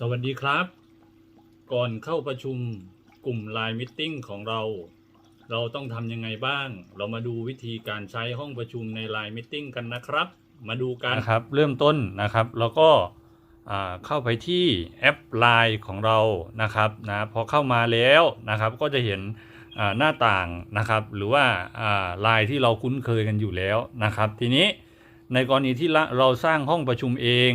สวัสดีครับ ก่อนเข้าประชุมกลุ่มไลน์มิทติ้งของเรา เราต้องทำยังไงบ้าง เรามาดูวิธีการใช้ห้องประชุมในไลน์มิทติ้งกันนะครับ มาดูกันนะครับ เริ่มต้นนะครับแล้วก็เข้าไปที่แอป Line ของเรานะครับนะพอเข้ามาแล้วนะครับ ก็จะเห็นหน้าต่างนะครับ หรือว่าไลน์ที่เราคุ้นเคยกันอยู่แล้วนะครับ ทีนี้ในกรณีที่เราสร้างห้องประชุมเอง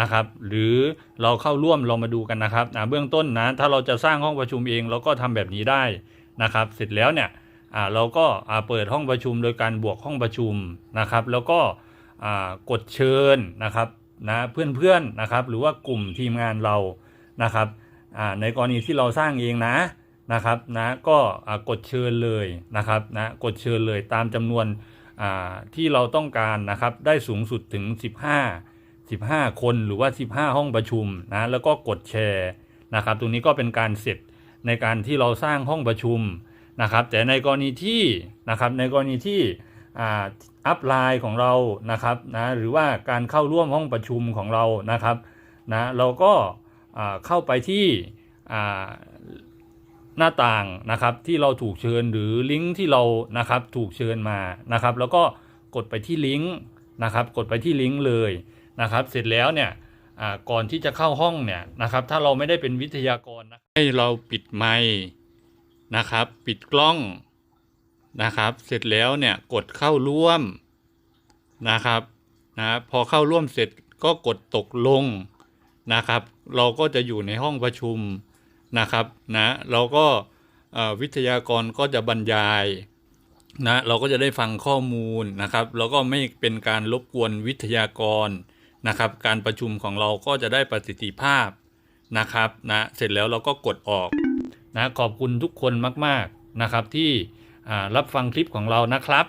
นะครับ หรือเราเข้าร่วมเรามาดูกันนะครับอ่าเบื้องต้นนะถ้าเราจะสร้างห้องประชุมเองเราก็ทำแบบนี้ได้นะครับ เสร็จแล้วเนี่ยเราก็เปิดห้องประชุมโดยการบวกห้องประชุมนะครับ แล้วก็กดเชิญนะครับนะเพื่อนๆนะครับ หรือว่ากลุ่มทีมงานเรานะครับในกรณีที่เราสร้างเองนะนะครับนะก็กดเชิญเลยนะครับนะกดเชิญเลยตามจำนวนที่เราต้องการนะครับ ได้สูงสุดถึง 15 15 คนหรือว่า 15 ห้องประชุมนะแล้วก็กดแชร์นะครับตรงนี้ก็เป็นการเสร็จในการที่เราสร้างห้องประชุมนะครับ แต่ในกรณีที่นะครับในกรณีที่อ่าอัพไลน์ของเรานะครับนะหรือว่าการเข้าร่วมห้องประชุมของเรานะครับนะเราก็เข้าไปที่หน้าต่างนะครับที่เราถูกเชิญหรือลิงก์ที่เรานะครับถูกเชิญมานะครับ แล้วก็กดไปที่ลิงก์นะครับ กดไปที่ลิงก์เลย นะครับ เสร็จแล้วเนี่ยก่อนที่จะเข้าห้องเนี่ยนะครับ ถ้าเราไม่ได้เป็นวิทยากรนะให้เราปิดไมค์นะครับ ปิดกล้องนะครับ เสร็จแล้วเนี่ยกดเข้าร่วมนะครับนะพอเข้าร่วมเสร็จก็กดตกลงนะครับ เราก็จะอยู่ในห้องประชุมนะครับนะเราก็วิทยากรก็จะบรรยายนะเราก็จะได้ฟังข้อมูลนะครับ แล้วก็ไม่เป็นการรบกวนวิทยากร นะครับการประชุมของเราก็จะได้ประสิทธิภาพนะครับนะเสร็จแล้วเราก็กดออกนะขอบคุณทุกคนมาก ๆนะครับที่รับฟังคลิปของเรานะครับ